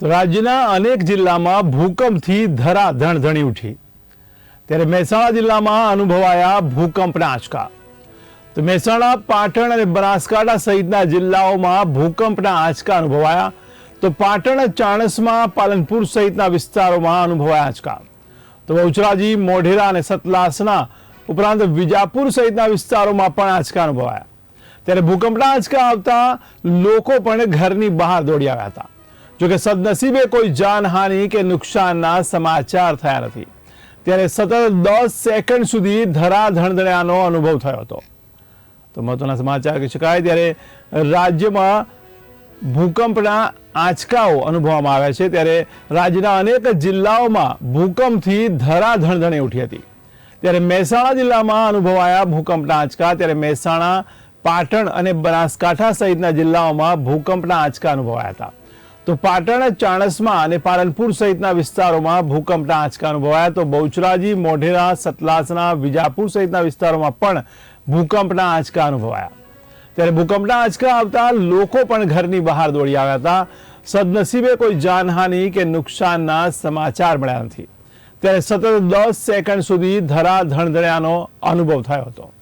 રાજ્યના અનેક જિલ્લામાં ભૂકંપથી ધરા ધણધણી ઉઠી. ત્યારે મહેસાણા જિલ્લામાં અનુભવાયા ભૂકંપના આંચકા તો મહેસાણા, પાટણ અને બનાસકાંઠા સહિતના જિલ્લાઓમાં ભૂકંપના આંચકા અનુભવાયા. તો પાટણ ચાણસમાં પાલનપુર સહિતના વિસ્તારોમાં અનુભવાયા આંચકા તો બહુચરાજી મોઢેરા અને સતલાસના ઉપરાંત વિજાપુર સહિતના વિસ્તારોમાં પણ આંચકા અનુભવાયા. ત્યારે ભૂકંપના આંચકા આવતા લોકો પણ ઘરની બહાર દોડી આવ્યા હતા. જોકે સદનસીબે કોઈ જાનહાનિ કે નુકસાનના સમાચાર થયા નથી. ત્યારે સતત દસ સેકન્ડ સુધી ધરા ધણધણ્યાનો અનુભવ થયો હતો. તો મહત્વના સમાચાર કહી શકાય, ત્યારે રાજ્યમાં ભૂકંપના આંચકાઓ અનુભવવામાં આવ્યા છે. ત્યારે રાજ્યના અનેક જિલ્લાઓમાં ભૂકંપથી ધરા ધણધણી ઉઠી હતી. ત્યારે મહેસાણા જિલ્લામાં અનુભવાયા ભૂકંપના આંચકા. ત્યારે મહેસાણા, પાટણ અને બનાસકાંઠા સહિતના જિલ્લાઓમાં ભૂકંપના આંચકા અનુભવાયા હતા. તો પાટણ, ચાણસમાં અને પાલનપુર સહિતના વિસ્તારોમાં ભૂકંપના આંચકા અનુભવાયા. તો બહુચરાજી, મોઢેરા, સતલાસના, વિજાપુર સહિતના વિસ્તારોમાં પણ ભૂકંપના આંચકા અનુભવાયા. ત્યારે ભૂકંપના આંચકા આવતા લોકો પણ ઘરની બહાર દોડી આવ્યા હતા. સદનસીબે કોઈ જાનહાનિ કે નુકસાનના સમાચાર મળ્યા નથી. ત્યારે સતત દસ સેકન્ડ સુધી ધરા ધણધણ્યાનો અનુભવ થયો હતો.